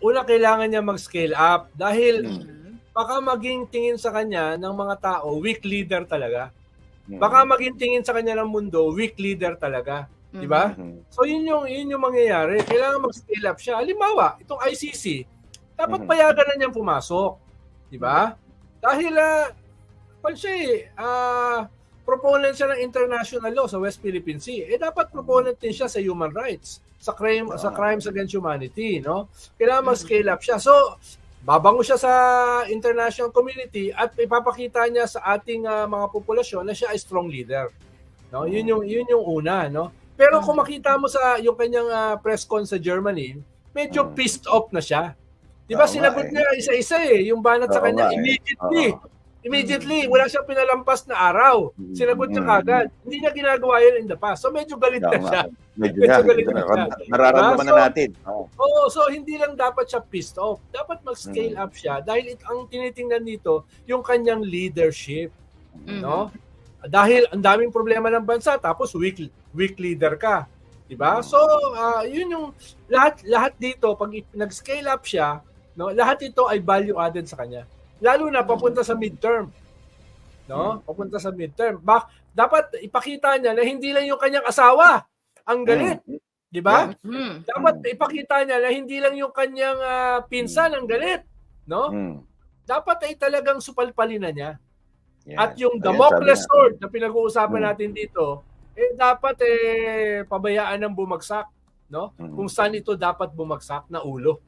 Una, kailangan niya mag-scale up dahil Mm. baka maging tingin sa kanya ng mga tao, weak leader talaga. Mm. Baka maging tingin sa kanya ng mundo, weak leader talaga. Di ba? Mhm. So yun yung, yun yung mangyayari. Kailangan mag-scale up siya. Halimbawa, itong ICC, dapat Mhm. payagan na niyang pumasok. Di ba? Dahil, ah, pan siya eh, ah, proponent siya ng international law sa West Philippine Sea. Eh dapat proponent din siya sa human rights, sa crime sa Ah. crimes against humanity, no? Kailangan mag-scale up siya. So, babango siya sa international community at ipapakita niya sa ating ah, mga populasyon na siya ay strong leader. No? Yun yung yun yung una, no? Pero kung makita mo sa yung kanyang ah, press con sa Germany, medyo Mm. pissed off na siya. 'Di ba sinagot eh. niya isa-isa eh, yung banat sa kanya eh. immediately. Oo. Immediately, wala siyang pinalampas na araw. Mm. Sinagot niya Mm. kagad. Hindi niya ginagawa yun in the past. So medyo galit na siya. Medyo Medyo galit na siya. Nararamdaman Ah, na natin. Oo. Oo, so hindi lang dapat siya pissed off. Dapat mag-scale Mm. up siya dahil it, ang tinitingnan dito yung kanyang leadership, no? Dahil ang daming problema ng bansa tapos weak weak leader ka. 'Di ba? Mm. So, ah, yun yung lahat lahat dito pag nag-scale up siya, no? Lahat ito ay value added sa kanya. Lalo na papunta sa midterm. No? Papunta sa midterm. Bak dapat ipakita niya na hindi lang yung kanyang asawa ang galit, Mm. 'di ba? Mhm. Dapat ipakita niya na hindi lang yung kanyang ah, pinsan ang galit, no? Mm. Dapat ay talagang supalpalin na niya. At yung Damocles sword na pinag-uusapan Mm. natin dito, eh dapat eh pabayaan ng bumagsak, no? Mm. Kung saan ito dapat bumagsak na ulo.